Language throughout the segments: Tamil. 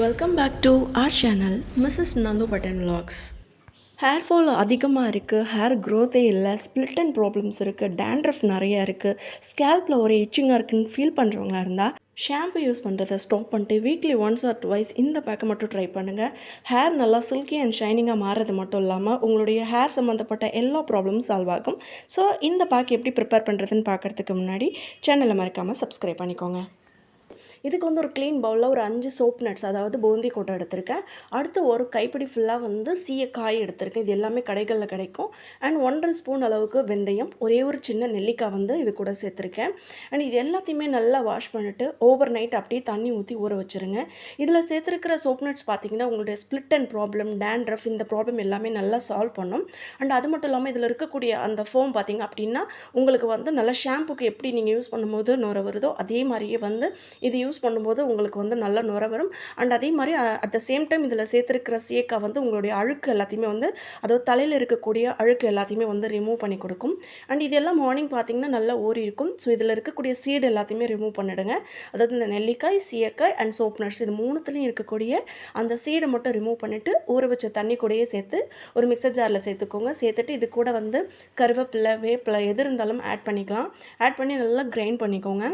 Welcome back to our channel Mrs Nandu button லாக்ஸ் ஹேர் ஃபால் அதிகமாக இருக்குது ஹேர் க்ரோத்தே இல்லை ஸ்பிளிட் அண்ட் ப்ராப்ளம்ஸ் இருக்குது டேண்ட்ரஃப் நிறையா இருக்குது ஸ்கேல்பில் ஒரு இச்சிங்காக இருக்குன்னு ஃபீல் பண்ணுறவங்களா இருந்தால் ஷாம்பு யூஸ் பண்ணுறதை ஸ்டாப் பண்ணிட்டு வீக்லி ஒன்ஸ் ஆர் டுவைஸ் இந்த பேக்கை மட்டும் ட்ரை பண்ணுங்கள் ஹேர் நல்லா சில்கி அண்ட் ஷைனிங்காக மாறுறது மட்டும் இல்லாமல் உங்களுடைய ஹேர் சம்மந்தப்பட்ட எல்லா ப்ராப்ளமும் சால்வ் ஆகும். ஸோ இந்த பேக் எப்படி ப்ரிப்பேர் பண்ணுறதுன்னு பார்க்குறதுக்கு முன்னாடி சேனலை மறக்காமல் சப்ஸ்கிரைப் பண்ணிக்கோங்க. இதுக்கு வந்து ஒரு க்ளீன் பவுலில் ஒரு அஞ்சு சோப் நட்ஸ் அதாவது பூந்தி கொட்டை எடுத்திருக்கேன். அடுத்து ஒரு கைப்பிடி ஃபுல்லாக வந்து சீயக்காய் எடுத்திருக்கேன். இது எல்லாமே கடைகளில் கிடைக்கும். அண்ட் ஒன்றரை ஸ்பூன் அளவுக்கு வெந்தயம் ஒரே ஒரு சின்ன நெல்லிக்காய் வந்து இது கூட சேர்த்துருக்கேன். அண்ட் இது எல்லாத்தையுமே நல்லா வாஷ் பண்ணிவிட்டு ஓவர் நைட் அப்படியே தண்ணி ஊற்றி ஊற வச்சுருங்க. இதில் சேர்த்துருக்கிற சோப் நட்ஸ் பார்த்தீங்கன்னா உங்களுடைய ஸ்பிளிட் அண்ட் ப்ராப்ளம் டேண்ட்ரஃப் இந்த ப்ராப்ளம் எல்லாமே நல்லா சால்வ் பண்ணும். அண்ட் அது மட்டும் இல்லாமல் இதில் இருக்கக்கூடிய அந்த ஃபோம் பார்த்திங்க அப்படின்னா உங்களுக்கு வந்து நல்லா ஷாம்புக்கு எப்படி நீங்கள் யூஸ் பண்ணும்போது நுர வருதோ அதே மாதிரியே வந்து இது யூஸ் பண்ணும்போது உங்களுக்கு வந்து நல்ல நுர வரும். அண்ட் அதே மாதிரி அட் த சேம் டைம் இதில் சேர்த்துருக்கிற சேக்கா வந்து உங்களுடைய அழுக்கு எல்லாத்தையுமே வந்து அதாவது தலையில் இருக்கக்கூடிய அழுக்கு எல்லாத்தையுமே வந்து ரிமூவ் பண்ணி கொடுக்கும். அண்ட் இதெல்லாம் மார்னிங் பார்த்தீங்கன்னா நல்லா ஊறி இருக்கும். ஸோ இதில் இருக்கக்கூடிய சீடு எல்லாத்தையுமே ரிமூவ் பண்ணிடுங்க. அதாவது இந்த நெல்லிக்காய் சீயக்காய் அண்ட் சோப் நட்ஸ் இது மூணுத்துலேயும் இருக்கக்கூடிய அந்த சீடை மட்டும் ரிமூவ் பண்ணிவிட்டு ஊற வச்ச தண்ணி கூடயே சேர்த்து ஒரு மிக்சர் ஜாரில் சேர்த்துக்கோங்க. சேர்த்துட்டு இது கூட வந்து கருவேப்பிலை வேப்பிலை எது இருந்தாலும் ஆட் பண்ணிக்கலாம். ஆட் பண்ணி நல்லா கிரைண்ட் பண்ணிக்கோங்க.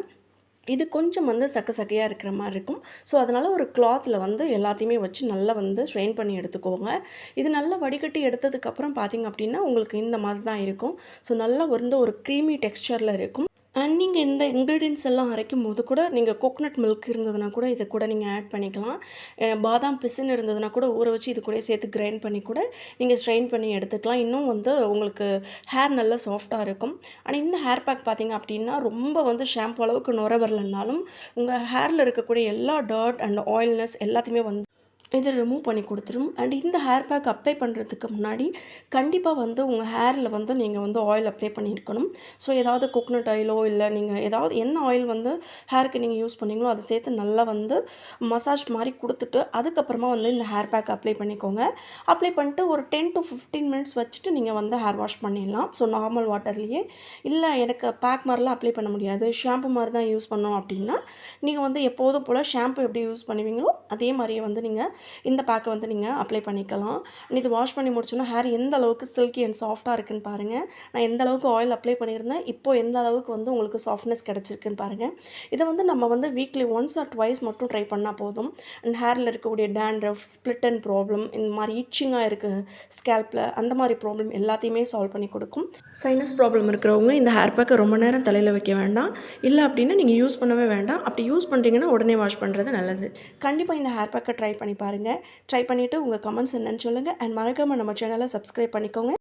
இது கொஞ்சம் வந்து சக்க சக்கையாக இருக்கிற மாதிரி இருக்கும். ஸோ அதனால் ஒரு கிளாத்தில் வந்து எல்லாத்தையுமே வச்சு நல்லா வந்து ஸ்ட்ரெயின் பண்ணி எடுத்துக்கோங்க. இது நல்லா வடிகட்டி எடுத்ததுக்கப்புறம் பார்த்திங்க அப்படின்னா உங்களுக்கு இந்த மாதிரி தான் இருக்கும். ஸோ நல்லா வந்து ஒரு க்ரீமி டெக்ஸ்சரில் இருக்கும். அண்ட் நீங்கள் இந்த இன்க்ரீடியன்ஸ் எல்லாம் அரைக்கும் போது கூட நீங்கள் கோகோனட் மில்க் இருந்ததுன்னா கூட இதை கூட நீங்கள் ஆட் பண்ணிக்கலாம். பாதாம் பிசின் இருந்ததுன்னா கூட ஊற வச்சு இது கூட சேர்த்து கிரைண்ட் பண்ணி கூட நீங்கள் ஸ்ட்ரெயின் பண்ணி எடுத்துக்கலாம். இன்னும் வந்து உங்களுக்கு ஹேர் நல்லா சாஃப்டாக இருக்கும். ஆனால் இந்த ஹேர் பேக் பார்த்தீங்க அப்படின்னா ரொம்ப வந்து ஷாம்பு அளவுக்கு நுர வரலனாலும் உங்கள் ஹேரில் இருக்கக்கூடிய எல்லா டர்ட் அண்ட் ஆயில்னஸ் எல்லாத்தையுமே வந்து இதை ரிமூவ் பண்ணி கொடுத்துரும். அண்ட் இந்த ஹேர் பேக் அப்ளை பண்ணுறதுக்கு முன்னாடி கண்டிப்பாக வந்து உங்கள் ஹேரில் வந்து நீங்கள் வந்து ஆயில் அப்ளை பண்ணியிருக்கணும். ஸோ ஏதாவது கோகனட் ஆயிலோ இல்லை நீங்கள் ஏதாவது என்ன ஆயில் வந்து ஹேருக்கு நீங்கள் யூஸ் பண்ணீங்களோ அதை சேர்த்து நல்லா வந்து மசாஜ் மாதிரி கொடுத்துட்டு அதுக்கப்புறமா வந்து இந்த ஹேர் பேக் அப்ளை பண்ணிக்கோங்க. அப்ளை பண்ணிட்டு ஒரு டென் டு ஃபிஃப்டீன் மினிட்ஸ் வச்சுட்டு நீங்கள் வந்து ஹேர் வாஷ் பண்ணிடலாம். ஸோ நார்மல் வாட்டர்லேயே இல்லை எனக்கு பேக் மாதிரிலாம் அப்ளை பண்ண முடியாது. ஷாம்பு மாதிரி தான் யூஸ் பண்ணோம் அப்படின்னா நீங்கள் வந்து எப்போதும் போல் ஷாம்பு எப்படி யூஸ் பண்ணுவீங்களோ அதே மாதிரியே வந்து நீங்கள் இந்த பேக்கை வந்து நீங்கள் அப்ளை பண்ணிக்கலாம். And இது வாஷ் பண்ணி முடிச்சோன்னா ஹேர் எந்த அளவுக்கு சில்கி அண்ட் சாஃப்டாக இருக்குன்னு பாருங்கள் நான் எந்த அளவுக்கு ஆயில் அப்ளை பண்ணியிருந்தேன் இப்போ எந்த அளவுக்கு வந்து உங்களுக்கு சாஃப்ட்னஸ் கிடச்சிருக்குன்னு பாருங்கள் இதை வந்து நம்ம வந்து வீக்லி ஒன்ஸ் ஆர் ட்வைஸ் மட்டும் ட்ரை பண்ணால் போதும். அண்ட் ஹேரில் இருக்கக்கூடிய டேண்ட்ரஃப் ஸ்ப்ளிட் அண்ட் ப்ராப்ளம் இந்த மாதிரி இச்சிங்காக இருக்குது ஸ்கேல்பில் அந்த மாதிரி ப்ராப்ளம் எல்லாத்தையுமே சால்வ் பண்ணி கொடுக்கும். சைனஸ் ப்ராப்ளம் இருக்கிறவங்க இந்த ஹேர் பேக்கை ரொம்ப நேரம் தலையில் வைக்க வேண்டாம். இல்லை அப்படின்னா நீங்கள் யூஸ் பண்ணவே வேண்டாம். அப்படி யூஸ் பண்ணுறீங்கன்னா உடனே வாஷ் பண்ணுறது நல்லது. கண்டிப்பாக இந்த ஹேர் பேக்கை ட்ரை பண்ணி பாருங்கள் ட்ரை பண்ணிவிட்டு உங்கள் கமெண்ட்ஸ் என்னன்னு சொல்லுங்கள் அண்ட் மறக்காமல் நம்ம சேனலை சப்ஸ்கிரைப் பண்ணிக்கோங்க.